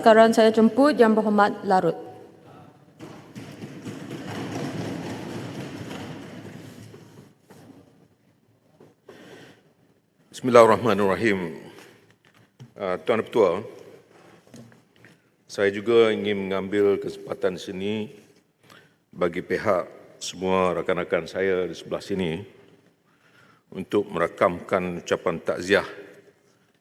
Sekarang saya jemput Yang Berhormat Larut. Bismillahirrahmanirrahim. Uh, Tuan Ketua, saya juga ingin mengambil kesempatan sini bagi pihak semua rakan-rakan saya di sebelah sini untuk merakamkan ucapan takziah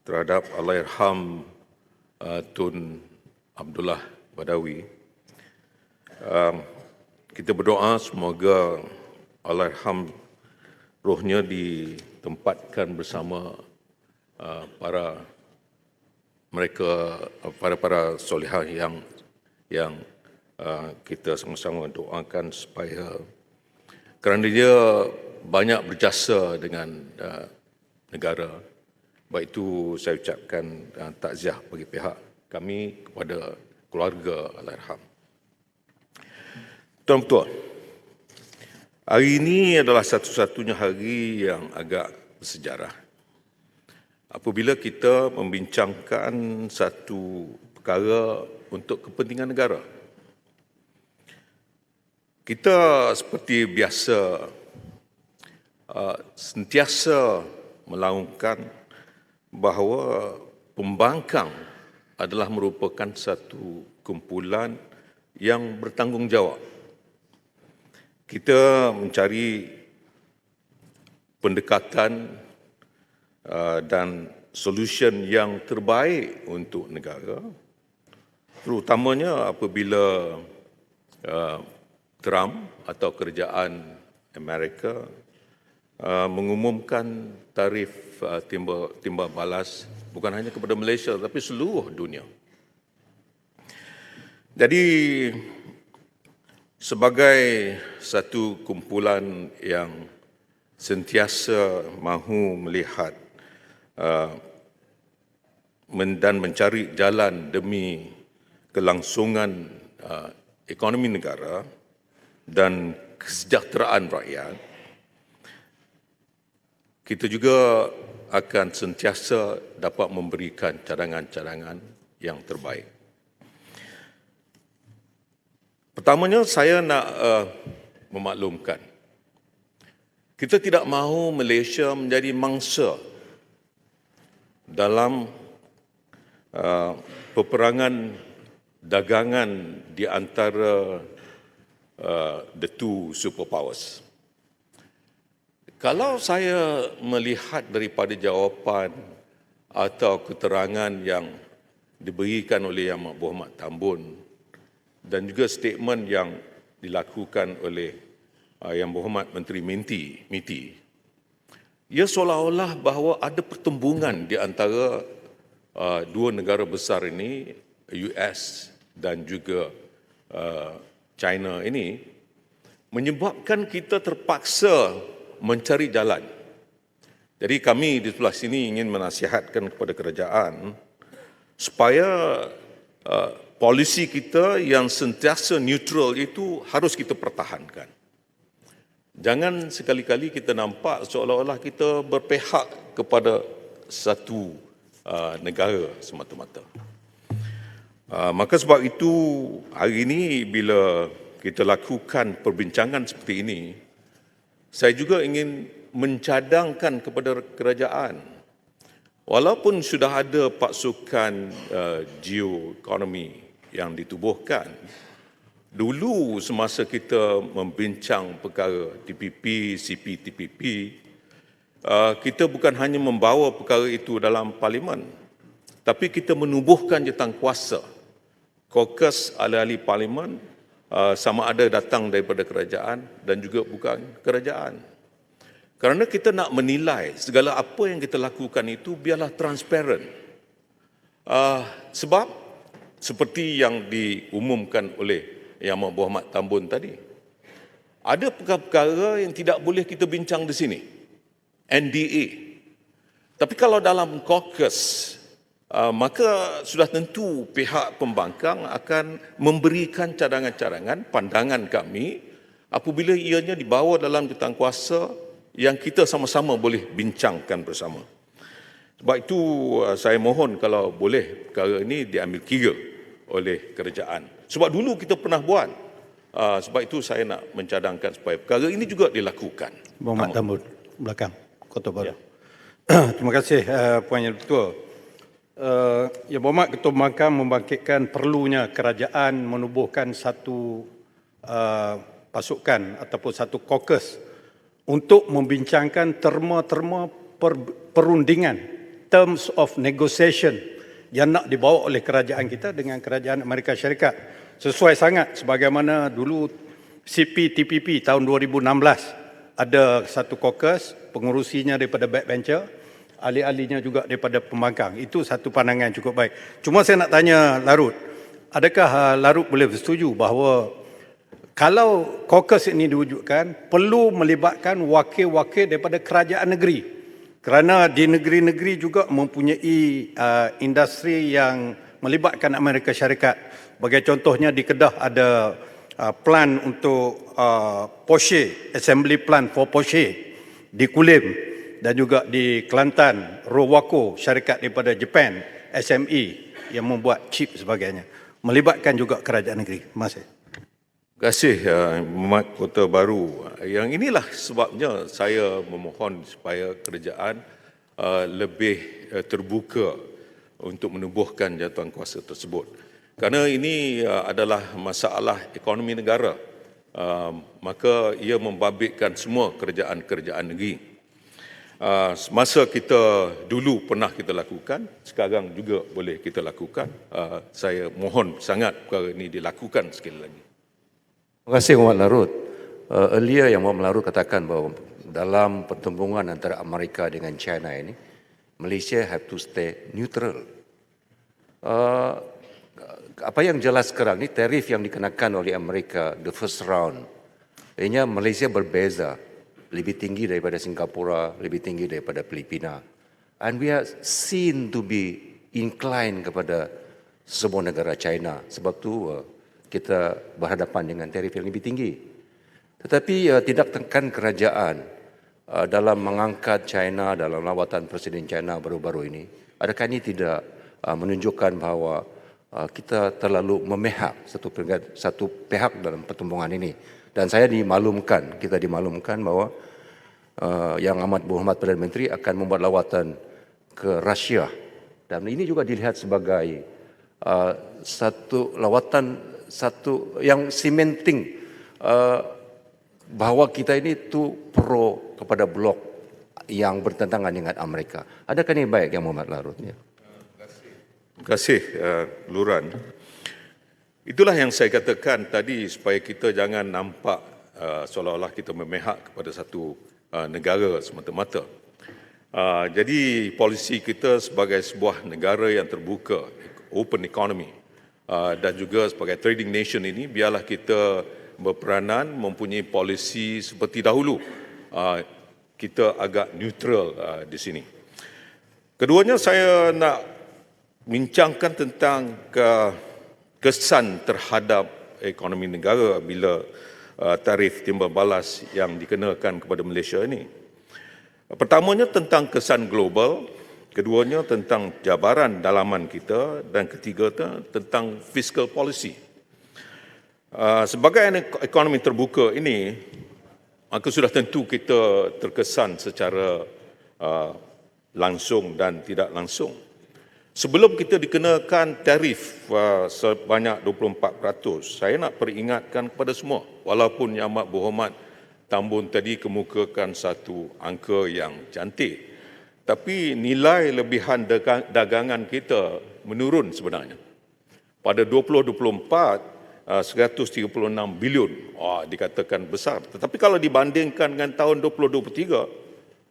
terhadap Allahyarham uh, Tun Abdullah Badawi. Uh, kita berdoa semoga Allahyarham rohnya ditempatkan bersama uh, para mereka uh, para para solihah yang yang kita sama-sama doakan supaya kerana dia banyak berjasa dengan negara baik itu saya ucapkan uh, takziah bagi pihak kami kepada keluarga Allahyarham. Tuan Ketua, Hari ini adalah satu-satunya hari yang agak bersejarah. Apabila kita membincangkan satu perkara untuk kepentingan negara. Kita seperti biasa uh, sentiasa melaungkan bahawa pembangkang adalah merupakan satu kumpulan yang bertanggungjawab. Kita mencari pendekatan uh, dan solution yang terbaik untuk negara terutamanya apabila uh, Trump atau kerajaan Amerika uh, mengumumkan tarif uh, timba, timba balas bukan hanya kepada Malaysia tapi seluruh dunia. Jadi sebagai satu kumpulan yang sentiasa mahu melihat uh, dan mencari jalan demi kelangsungan uh, ekonomi negara dan kesejahteraan rakyat, kita juga akan sentiasa dapat memberikan cadangan-cadangan yang terbaik. Pertamanya saya nak uh, memaklumkan kita tidak mahu Malaysia menjadi mangsa dalam uh, peperangan dagangan di antara uh, the two superpowers. Kalau saya melihat daripada jawapan atau keterangan yang diberikan oleh Yang Berhormat Tambun dan juga statement yang dilakukan oleh uh, Yang Berhormat Menteri Minti, Miti, ia seolah-olah bahawa ada pertembungan di antara uh, dua negara besar ini, US dan juga uh, China ini, menyebabkan kita terpaksa mencari jalan. Jadi kami di sebelah sini ingin menasihatkan kepada kerajaan supaya uh, polisi kita yang sentiasa neutral itu harus kita pertahankan. Jangan sekali-kali kita nampak seolah-olah kita berpihak kepada satu uh, negara semata-mata. Uh, maka sebab itu hari ini bila kita lakukan perbincangan seperti ini, saya juga ingin mencadangkan kepada kerajaan walaupun sudah ada pasukan uh, geoekonomi yang ditubuhkan. Dulu semasa kita membincang perkara TPP, CPTPP, uh, kita bukan hanya membawa perkara itu dalam parlimen, tapi kita menubuhkan jentang kuasa. Kokus ahli-ahli parlimen sama ada datang daripada kerajaan dan juga bukan kerajaan. Kerana kita nak menilai segala apa yang kita lakukan itu biarlah transparent. Uh, sebab seperti yang diumumkan oleh Yang Muhammad Tambun tadi. Ada perkara-perkara yang tidak boleh kita bincang di sini. NDA. Tapi kalau dalam caucus, maka sudah tentu pihak pembangkang akan memberikan cadangan-cadangan pandangan kami apabila ianya dibawa dalam getang kuasa yang kita sama-sama boleh bincangkan bersama. Sebab itu uh, saya mohon kalau boleh perkara ini diambil kira oleh kerajaan. Sebab dulu kita pernah buat. Uh, sebab itu saya nak mencadangkan supaya perkara ini juga dilakukan. Muhammad Tambun, belakang, Kota Baru. Ya. Terima kasih uh, Puan Yang Ketua. Uh, ya Muhammad Ketua Mahkamah membangkitkan perlunya kerajaan menubuhkan satu uh, pasukan ataupun satu kokus untuk membincangkan terma-terma per, perundingan terms of negotiation yang nak dibawa oleh kerajaan kita dengan kerajaan Amerika Syarikat. Sesuai sangat sebagaimana dulu CPTPP tahun 2016 ada satu kokus pengurusinya daripada backbencher ahli-ahlinya juga daripada pembangkang itu satu pandangan yang cukup baik. Cuma saya nak tanya Larut adakah uh, Larut boleh bersetuju bahawa kalau kokus ini diwujudkan perlu melibatkan wakil-wakil daripada kerajaan negeri? Kerana di negeri-negeri juga mempunyai uh, industri yang melibatkan Amerika Syarikat. Sebagai contohnya di Kedah ada uh, plan untuk uh, Porsche, assembly plan for Porsche di Kulim dan juga di Kelantan, Rowako, syarikat daripada Jepun, SME yang membuat chip sebagainya. Melibatkan juga kerajaan negeri. Terima kasih. Terima kasih uh, Muhammad Kota Baru. Yang inilah sebabnya saya memohon supaya kerajaan uh, lebih uh, terbuka untuk menubuhkan jatuhan kuasa tersebut. Kerana ini adalah masalah ekonomi negara. Maka ia membabitkan semua kerajaan-kerajaan negeri. Uh, masa kita dulu pernah kita lakukan, sekarang juga boleh kita lakukan. Uh, saya mohon sangat perkara ini dilakukan sekali lagi. Terima kasih Muhammad Larut. Uh, earlier yang Muhammad Larut katakan bahawa dalam pertembungan antara Amerika dengan China ini, Malaysia have to stay neutral. Apa yang jelas sekarang ni tarif yang dikenakan oleh Amerika the first round. Ianya Malaysia berbeza, lebih tinggi daripada Singapura, lebih tinggi daripada Filipina. And we are seen to be inclined kepada semua negara China. Sebab tu uh, kita berhadapan dengan tarif yang lebih tinggi. Tetapi uh, tidak tekan kerajaan uh, dalam mengangkat China dalam lawatan Presiden China baru-baru ini. Adakah ini tidak uh, menunjukkan bahawa uh, kita terlalu memihak satu satu pihak dalam pertembungan ini? Dan saya dimaklumkan, kita dimaklumkan bahawa uh, Yang Amat Berhormat Perdana Menteri akan membuat lawatan ke Rusia. Dan ini juga dilihat sebagai uh, satu lawatan satu yang cementing uh, bahawa kita ini tu pro kepada blok yang bertentangan dengan Amerika. Adakah ini baik yang Muhammad Larut? Ya. Terima kasih uh, Luran. Itulah yang saya katakan tadi supaya kita jangan nampak uh, seolah-olah kita memihak kepada satu uh, negara semata-mata. Uh, jadi polisi kita sebagai sebuah negara yang terbuka, open economy, uh, dan juga sebagai trading nation ini biarlah kita berperanan mempunyai polisi seperti dahulu uh, kita agak neutral uh, di sini keduanya saya nak bincangkan tentang ke, kesan terhadap ekonomi negara bila uh, tarif timbal balas yang dikenakan kepada Malaysia ini pertamanya tentang kesan global Keduanya tentang jabaran dalaman kita dan ketiga tentang fiscal policy. Uh, sebagai ekonomi terbuka ini, maka sudah tentu kita terkesan secara uh, langsung dan tidak langsung. Sebelum kita dikenakan tarif uh, sebanyak 24%, saya nak peringatkan kepada semua, walaupun Yang Amat Berhormat Tambun tadi kemukakan satu angka yang cantik, tapi nilai lebihan dagangan kita menurun sebenarnya. Pada 2024, 136 uh, bilion oh, dikatakan besar. Tetapi kalau dibandingkan dengan tahun 2023,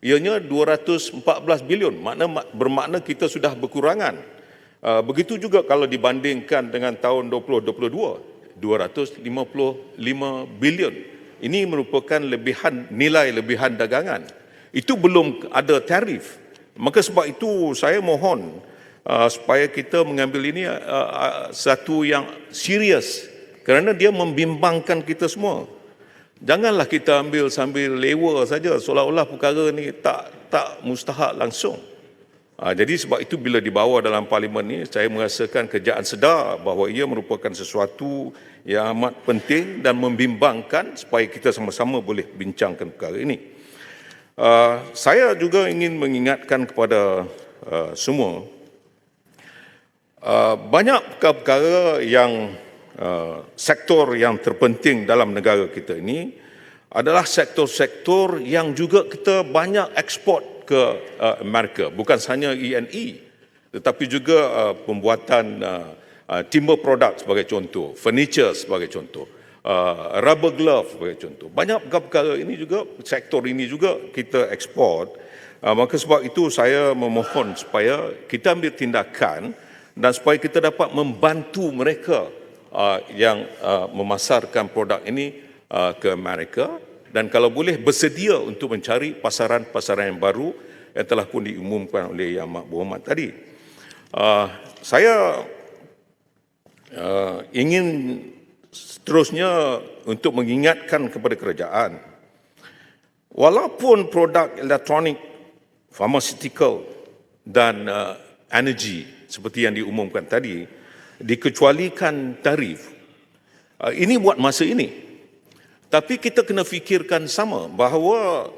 ianya 214 bilion. Makna, bermakna kita sudah berkurangan. Uh, begitu juga kalau dibandingkan dengan tahun 2022, 255 bilion. Ini merupakan lebihan nilai lebihan dagangan. Itu belum ada tarif. Maka sebab itu saya mohon uh, supaya kita mengambil ini uh, satu yang serius kerana dia membimbangkan kita semua. Janganlah kita ambil sambil lewa saja seolah-olah perkara ni tak tak mustahak langsung. Uh, jadi sebab itu bila dibawa dalam parlimen ni saya merasakan kerjaan sedar bahawa ia merupakan sesuatu yang amat penting dan membimbangkan supaya kita sama-sama boleh bincangkan perkara ini. Uh, saya juga ingin mengingatkan kepada uh, semua uh, banyak perkara-perkara yang uh, sektor yang terpenting dalam negara kita ini adalah sektor-sektor yang juga kita banyak ekspor ke uh, Amerika. Bukan hanya E&E tetapi juga uh, pembuatan timber product sebagai contoh furniture sebagai contoh rubber glove sebagai contoh. Banyak perkara ini juga sektor ini juga kita ekspor maka sebab itu saya memohon supaya kita ambil tindakan dan supaya kita dapat membantu mereka uh, yang uh, memasarkan produk ini uh, ke Amerika dan kalau boleh bersedia untuk mencari pasaran-pasaran yang baru yang telah pun diumumkan oleh Yang Amat Berhormat tadi. Uh, saya uh, ingin seterusnya untuk mengingatkan kepada kerajaan walaupun produk elektronik, pharmaceutical dan uh, energy seperti yang diumumkan tadi dikecualikan tarif. Uh, ini buat masa ini. Tapi kita kena fikirkan sama bahawa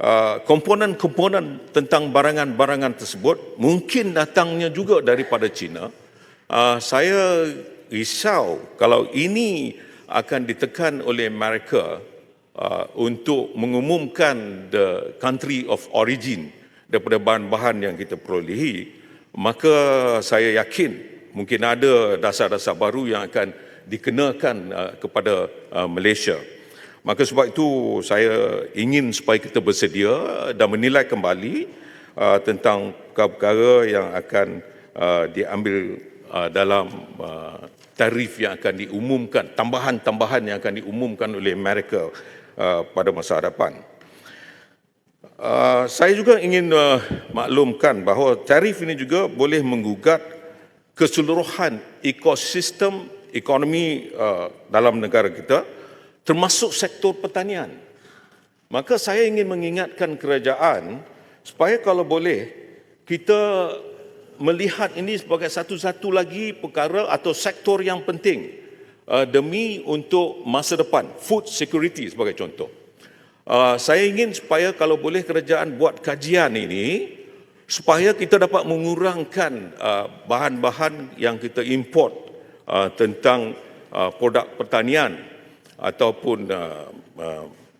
uh, komponen-komponen tentang barangan-barangan tersebut mungkin datangnya juga daripada China. Uh, saya risau kalau ini akan ditekan oleh Amerika uh, untuk mengumumkan the country of origin daripada bahan-bahan yang kita perolehi, maka saya yakin mungkin ada dasar-dasar baru yang akan dikenakan uh, kepada uh, Malaysia. Maka sebab itu saya ingin supaya kita bersedia dan menilai kembali uh, tentang perkara-perkara yang akan diambil dalam tarif yang akan diumumkan, tambahan-tambahan yang akan diumumkan oleh Amerika uh, pada masa hadapan. Uh, saya juga ingin uh, maklumkan bahawa tarif ini juga boleh menggugat keseluruhan ekosistem ekonomi uh, dalam negara kita termasuk sektor pertanian. Maka saya ingin mengingatkan kerajaan supaya kalau boleh kita melihat ini sebagai satu-satu lagi perkara atau sektor yang penting uh, demi untuk masa depan, food security sebagai contoh. Uh, saya ingin supaya kalau boleh kerajaan buat kajian ini supaya kita dapat mengurangkan uh, bahan-bahan yang kita import uh, tentang uh, produk pertanian ataupun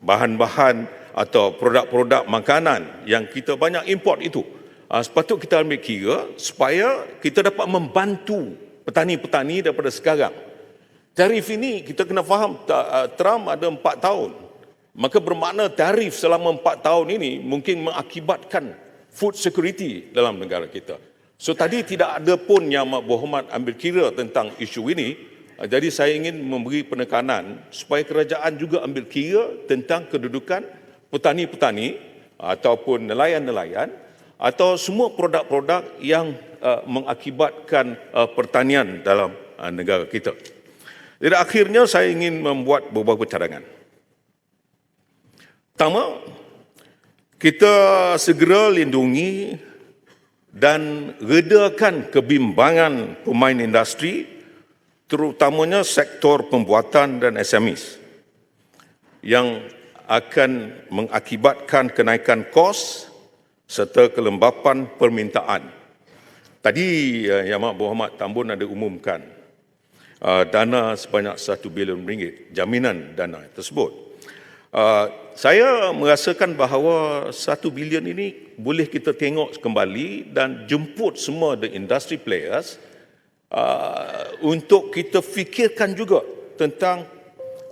bahan-bahan atau produk-produk makanan yang kita banyak import itu. Uh, sepatut kita ambil kira supaya kita dapat membantu petani-petani daripada sekarang. Tarif ini kita kena faham Trump ada empat tahun. Maka bermakna tarif selama empat tahun ini mungkin mengakibatkan food security dalam negara kita. So tadi tidak ada pun yang berhormat ambil kira tentang isu ini Ah, jadi saya ingin memberi penekanan supaya kerajaan juga ambil kira tentang kedudukan petani-petani ataupun nelayan-nelayan atau semua produk-produk yang uh, mengakibatkan uh, pertanian dalam uh, negara kita. Jadi akhirnya saya ingin membuat beberapa cadangan. Pertama, kita segera lindungi dan redakan kebimbangan pemain industri terutamanya sektor pembuatan dan SMEs yang akan mengakibatkan kenaikan kos serta kelembapan permintaan. Tadi eh, Yang Amat Berhormat Tambun ada umumkan uh, dana sebanyak 1 bilion ringgit, jaminan dana tersebut. Saya merasakan bahawa 1 bilion ini boleh kita tengok kembali dan jemput semua the industry players uh, untuk kita fikirkan juga tentang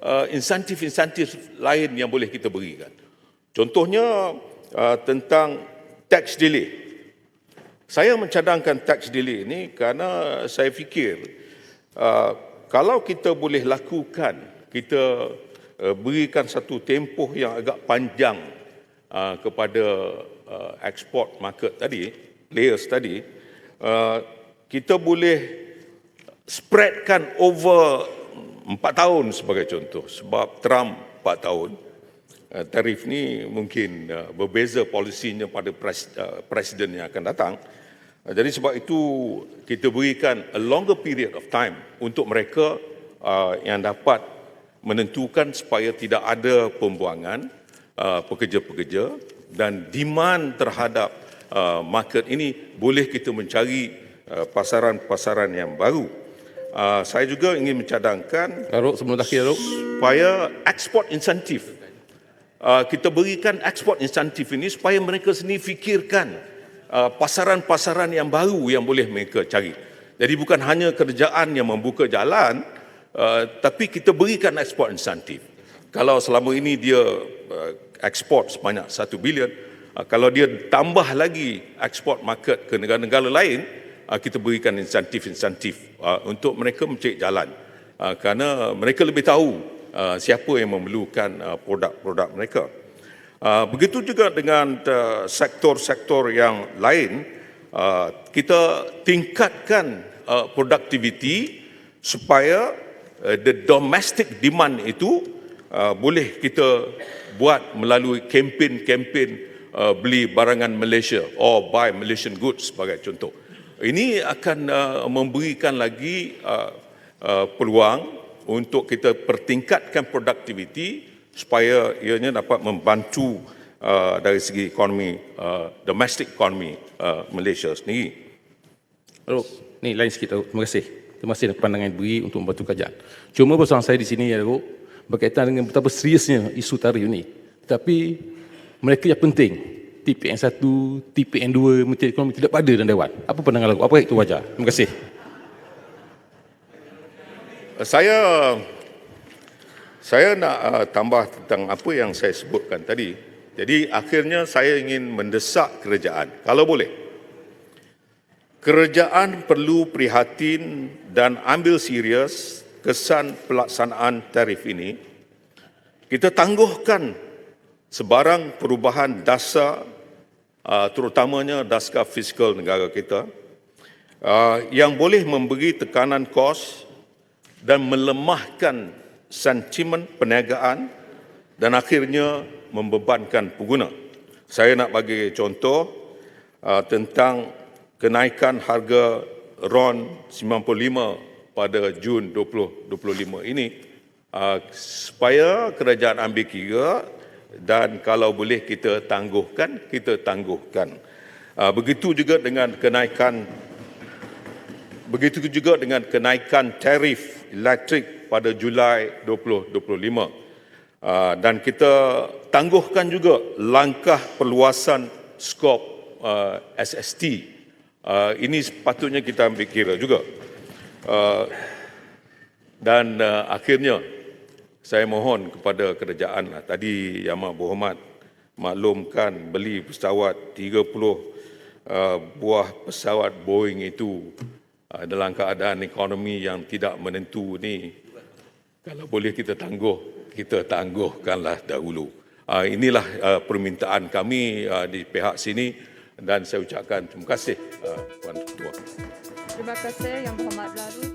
uh, insentif-insentif lain yang boleh kita berikan. Contohnya uh, tentang tax delay. Saya mencadangkan tax delay ini kerana saya fikir uh, kalau kita boleh lakukan, kita berikan satu tempoh yang agak panjang uh, kepada uh, export market tadi, layers tadi, kita boleh spreadkan over empat tahun sebagai contoh. Sebab Trump empat tahun tarif ni mungkin berbeza polisinya pada pres, presiden yang akan datang. Jadi sebab itu kita berikan a longer period of time untuk mereka yang dapat menentukan supaya tidak ada pembuangan uh, pekerja-pekerja dan demand terhadap uh, market ini boleh kita mencari uh, pasaran-pasaran yang baru. Uh, saya juga ingin mencadangkan Larut sebelum Larut. supaya ekspor insentif. Uh, kita berikan ekspor insentif ini supaya mereka sendiri fikirkan uh, pasaran-pasaran yang baru yang boleh mereka cari. Jadi bukan hanya kerjaan yang membuka jalan, uh, tapi kita berikan ekspor insentif. Kalau selama ini dia uh, ekspor sebanyak 1 bilion, uh, kalau dia tambah lagi ekspor market ke negara-negara lain, uh, kita berikan insentif-insentif uh, untuk mereka mencari jalan. Uh, kerana mereka lebih tahu uh, siapa yang memerlukan uh, produk-produk mereka. Uh, begitu juga dengan uh, sektor-sektor yang lain, uh, kita tingkatkan uh, produktiviti supaya the domestic demand itu uh, boleh kita buat melalui kempen-kempen uh, beli barangan Malaysia or buy Malaysian goods sebagai contoh. Ini akan uh, memberikan lagi uh, uh, peluang untuk kita pertingkatkan produktiviti supaya ianya dapat membantu uh, dari segi ekonomi uh, domestic economy uh, Malaysia sendiri. Larut. Ni lain sikit Larut. Terima kasih. Terima kasih atas pandangan diberi untuk membantu kajian. Cuma persoalan saya di sini ya Larut, berkaitan dengan betapa seriusnya isu tarif ini. Tapi mereka yang penting, TPN 1, TPN 2, Menteri Ekonomi tidak pada dalam Dewan. Apa pandangan Larut? Apa itu wajar? Terima kasih. Saya saya nak uh, tambah tentang apa yang saya sebutkan tadi. Jadi akhirnya saya ingin mendesak kerajaan kalau boleh. Kerajaan perlu prihatin dan ambil serius kesan pelaksanaan tarif ini. Kita tangguhkan sebarang perubahan dasar uh, terutamanya dasar fiskal negara kita uh, yang boleh memberi tekanan kos dan melemahkan sentimen perniagaan dan akhirnya membebankan pengguna. Saya nak bagi contoh uh, tentang kenaikan harga RON 95 pada Jun 2025 ini uh, supaya kerajaan ambil kira dan kalau boleh kita tangguhkan, kita tangguhkan. Uh, begitu juga dengan kenaikan Begitu juga dengan kenaikan tarif elektrik pada Julai 2025. Uh, dan kita tangguhkan juga langkah perluasan skop uh, SST. Uh, ini sepatutnya kita ambil kira juga. Uh, dan uh, akhirnya saya mohon kepada kerajaan lah. tadi Yang Amat Berhormat maklumkan beli pesawat 30 uh, buah pesawat Boeing itu uh, dalam keadaan ekonomi yang tidak menentu ni kalau boleh kita tangguh kita tangguhkanlah dahulu uh, inilah uh, permintaan kami uh, di pihak sini dan saya ucapkan terima kasih uh, Tuan Ketua Terima kasih Yang Berhormat Larut.